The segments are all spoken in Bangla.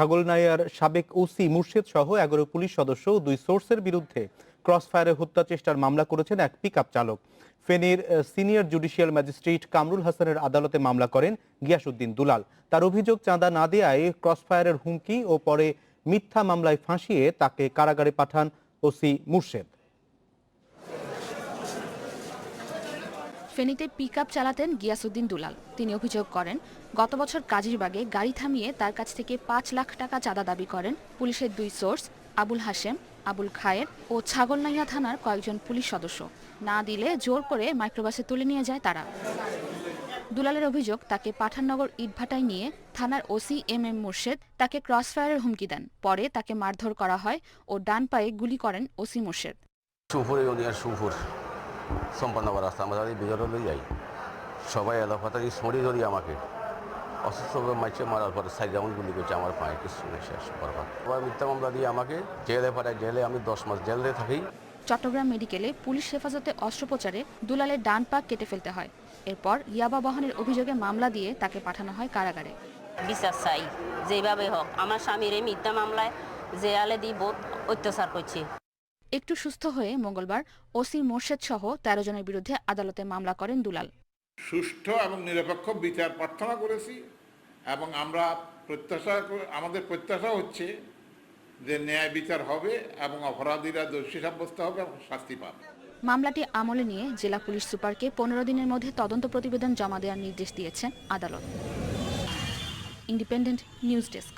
ছাগলনাইয়ার সাবেক ওসি মুর্শেদ সহ এগারো পুলিশ সদস্য দুই সোর্সের বিরুদ্ধে ক্রসফায়ারে হত্যা চেষ্টার মামলা করেছেন এক পিক চালক। ফেনীর সিনিয়র জুডিশিয়াল ম্যাজিস্ট্রেট কামরুল হাসানের আদালতে মামলা করেন গিয়াসুদ্দিন দুলাল। তার অভিযোগ চাঁদা না দেয়ায় ক্রসফায়ারের হুমকি ও পরে মিথ্যা মামলায় ফাঁসিয়ে তাকে কারাগারে পাঠান ওসি মুর্শেদ। ফেনীতে পিকআপ চালাতেন গিয়াসউদ্দিন দুলাল। তিনি অভিযোগ করেন, গত বছর কাজিরবাগে গাড়ি থামিয়ে তার কাছ থেকে পাঁচ লাখ টাকা চাঁদা দাবি করেন পুলিশের দুই সোর্স, আবুল হাশেম, আবুল খায়ের ও ছাগলনাইয়া থানার কয়েকজন পুলিশ সদস্য। না দিলে জোর করে মাইক্রোবাসে তুলে নিয়ে যায় তারা। দুলালের অভিযোগ, তাকে পাঠাননগর ইটভাটায় নিয়ে থানার ওসি এম এম মুর্শেদ তাকে ক্রসফায়ারের হুমকি দেন। পরে তাকে মারধর করা হয় ও ডান পায়ে গুলি করেন ওসি মুর্শেদ। ইউনিয়ন সুপুর রাস্তা। আমরা তাদের বিজয় লই যাই। সবাই এলাকাতারি ছড়ি ধরি আমাকে অসুস্থ মাইছে মারার পরে সাইড যেমন গুলি করছে আমার পায়ে কিছু নেই শেষ বরবাদ। আবার মিথ্যা মামলা দিয়ে আমাকে জেলে পাঠায়। জেলে আমি দশ মাস জেলে থাকি। চট্টগ্রাম মেডিকেলে পুলিশ হেফাজতে অস্ত্রোপচারে দুলালের ডান পা কেটে ফেলতে হয়। এরপর ইয়াবা বহনের অভিযোগে মামলা দিয়ে তাকে পাঠানো হয় কারাগারে। বিচার চাই যেভাবে হোক। আমার স্বামীর এই মিথ্যা মামলায় জেয়ালে দিয়ে বহুত অত্যাচার করছে। একটু সুস্থ হয়ে মঙ্গলবার ওসি মোর্শেদ সহ তেরো জনের বিরুদ্ধে আদালতে মামলা করেন দুলাল। সুষ্ঠু এবং নিরপেক্ষ বিচার প্রার্থনা করেছি এবং আমরা প্রত্যাশা আমাদের প্রত্যাশা হচ্ছে যে ন্যায় বিচার হবে এবং অপরাধীরা দোষী সাব্যস্ত হবে এবং শাস্তি পাবে। মামলাটি আমলে নিয়ে জেলা পুলিশ সুপারকে পনেরো দিনের মধ্যে তদন্ত প্রতিবেদন জমা দেওয়ার নির্দেশ দিয়েছেন আদালত। Independent news desk.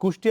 কুষ্টিয়া